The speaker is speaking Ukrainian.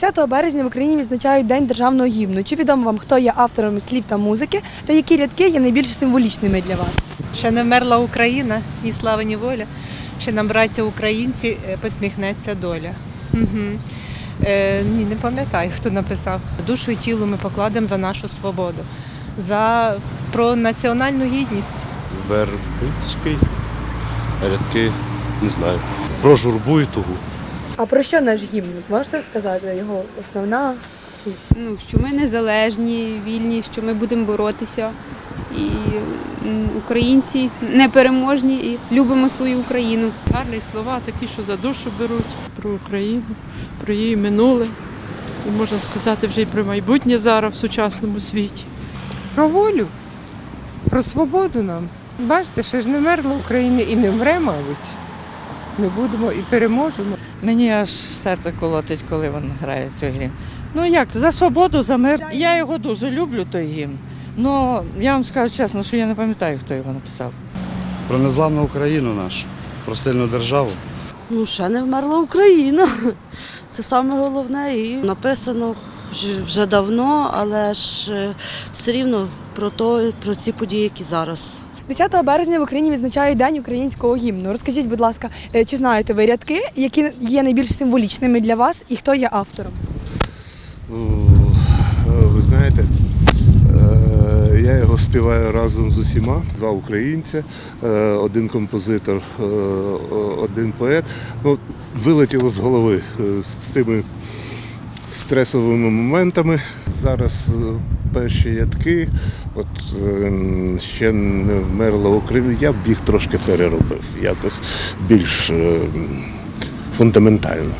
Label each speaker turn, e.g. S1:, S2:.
S1: 10 березня в Україні відзначають День державного гімну. Чи відомо вам, хто є авторами слів та музики, та які рядки є найбільш символічними для вас?
S2: Ще не вмерла Україна, ні слава, ні воля. Ще нам, браття українці, е, посміхнеться доля. Угу. Е, ні, не пам'ятаю, хто написав. Душу і тіло ми покладемо за нашу свободу, за про національну гідність.
S3: Вербицький, рядки, не знаю. Про журбу і тугу.
S1: А про що наш гімн? Можете сказати його основна суть?
S4: ну, що ми незалежні, вільні, що ми будемо боротися. І українці непереможні і любимо свою Україну.
S5: Гарні слова, такі, що за душу беруть про Україну, про її минуле. І можна сказати вже і про майбутнє зараз в сучасному світі.
S6: Про волю, про свободу нам. Бачите, ще ж не мерла Україна і не вмре, мабуть. Ми будемо і переможемо.
S7: Мені аж серце колотить, коли він грає цю гімн. Ну як, за свободу, за мир. Я його дуже люблю, той гімн. Ну, я вам скажу чесно, що я не пам'ятаю, хто його написав.
S3: Про незламну Україну нашу, про сильну державу.
S8: Ну, ще не вмерла Україна. Це саме головне. І написано вже- давно, але ж е, все рівно про то, про ці події, які зараз.
S1: 10 березня в Україні відзначають День українського гімну. Розкажіть, будь ласка, е, чи знаєте ви рядки, які є найбільш символічними для вас, і хто є автором?
S9: Ви знаєте, е, я його співаю разом з усіма. Два українця, е, один композитор, е, один поет. Ну, вилетіло з голови е, з цими стресовими моментами. Зараз е, перші ядки, от ем, ще не вмерла Україна. Я б їх трошки переробив, якось більш ем, фундаментально.